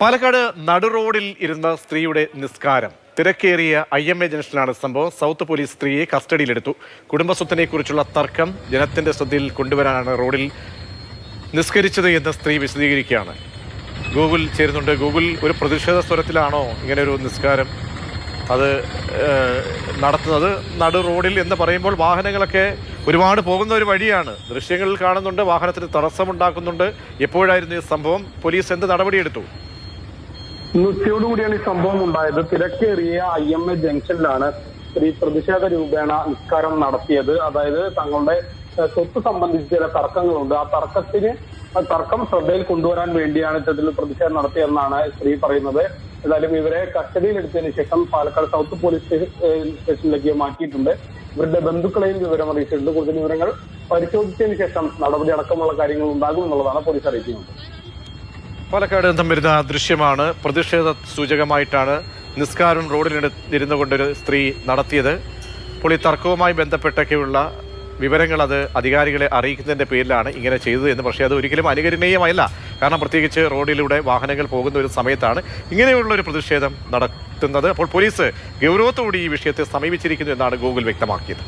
പാലക്കാട് നടുറോഡിൽ ഇരുന്ന സ്ത്രീയുടെ നിസ്കാരം. തിരക്കേറിയ ഐ എം എ ജംഗ്ഷനിലാണ് സംഭവം. സൗത്ത് പോലീസ് സ്ത്രീയെ കസ്റ്റഡിയിലെടുത്തു. കുടുംബസ്വത്തിനെ കുറിച്ചുള്ള തർക്കം ജനത്തിന്റെ ശ്രദ്ധയിൽ കൊണ്ടുവരാനാണ് റോഡിൽ നിസ്കരിച്ചത് എന്ന് സ്ത്രീ വിശദീകരിക്കുകയാണ്. ഗൂഗിൾ ചേരുന്നുണ്ട്. ഗൂഗിൾ ഒരു പ്രതിഷേധ സ്വരത്തിലാണോ ഇങ്ങനെ ഒരു നിസ്കാരം അത് നടത്തുന്നത്? നടു റോഡിൽ എന്ന് പറയുമ്പോൾ വാഹനങ്ങളൊക്കെ ഒരുപാട് പോകുന്ന ഒരു വഴിയാണ്. ദൃശ്യങ്ങളിൽ കാണുന്നുണ്ട്. വാഹനത്തിന് തടസ്സമുണ്ടാക്കുന്നുണ്ട്. എപ്പോഴായിരുന്നു ഈ സംഭവം? പോലീസ് എന്ത് നടപടിയെടുത്തു? ഉച്ചയോടുകൂടിയാണ് ഈ സംഭവം ഉണ്ടായത്. തിരക്കേറിയ ഐ എം എ ജംഗ്ഷനിലാണ് സ്ത്രീ പ്രതിഷേധ രൂപേണ നിസ്കാരം നടത്തിയത്. അതായത് തങ്ങളുടെ സ്വത്ത് സംബന്ധിച്ച് ചില തർക്കങ്ങളുണ്ട്. ആ തർക്കത്തിന് തർക്കം ശ്രദ്ധയിൽ കൊണ്ടുവരാൻ വേണ്ടിയാണ് ഇത്തരത്തിൽ പ്രതിഷേധം നടത്തിയതെന്നാണ് സ്ത്രീ പറയുന്നത്. ഏതായാലും ഇവരെ കസ്റ്റഡിയിലെടുത്തതിന് ശേഷം പാലക്കാട് സൗത്ത് പോലീസ് സ്റ്റേഷനിലേക്ക് മാറ്റിയിട്ടുണ്ട്. ഇവരുടെ ബന്ധുക്കളെയും വിവരം അറിയിച്ചിട്ടുണ്ട്. കൂടുതൽ വിവരങ്ങൾ പരിശോധിച്ചതിന് ശേഷം നടപടി അടക്കമുള്ള കാര്യങ്ങൾ ഉണ്ടാകും എന്നുള്ളതാണ് പോലീസ് അറിയിക്കുന്നത്. പാലക്കാട് നിന്നും വരുന്ന ദൃശ്യമാണ്. പ്രതിഷേധ സൂചകമായിട്ടാണ് നിസ്കാരം റോഡിലിരുന്നു കൊണ്ടൊരു സ്ത്രീ നടത്തിയത്. അപ്പോൾ ഈ തർക്കവുമായി ബന്ധപ്പെട്ടൊക്കെയുള്ള വിവരങ്ങൾ അത് അധികാരികളെ അറിയിക്കുന്നതിന്റെ പേരിലാണ് ഇങ്ങനെ ചെയ്തത് എന്ന്. പക്ഷേ അത് ഒരിക്കലും അനുകരണീയമല്ല കാരണം പ്രത്യേകിച്ച് റോഡിലൂടെ വാഹനങ്ങൾ പോകുന്ന ഒരു സമയത്താണ് ഇങ്ങനെയുള്ള ഒരു പ്രതിഷേധം നടത്തുന്നത്. അപ്പോൾ പോലീസ് ഗൗരവത്തോടെ ഈ വിഷയത്തെ സമീപിച്ചിരിക്കുന്നു എന്നാണ് ഗൂഗിൾ വ്യക്തമാക്കിയത്.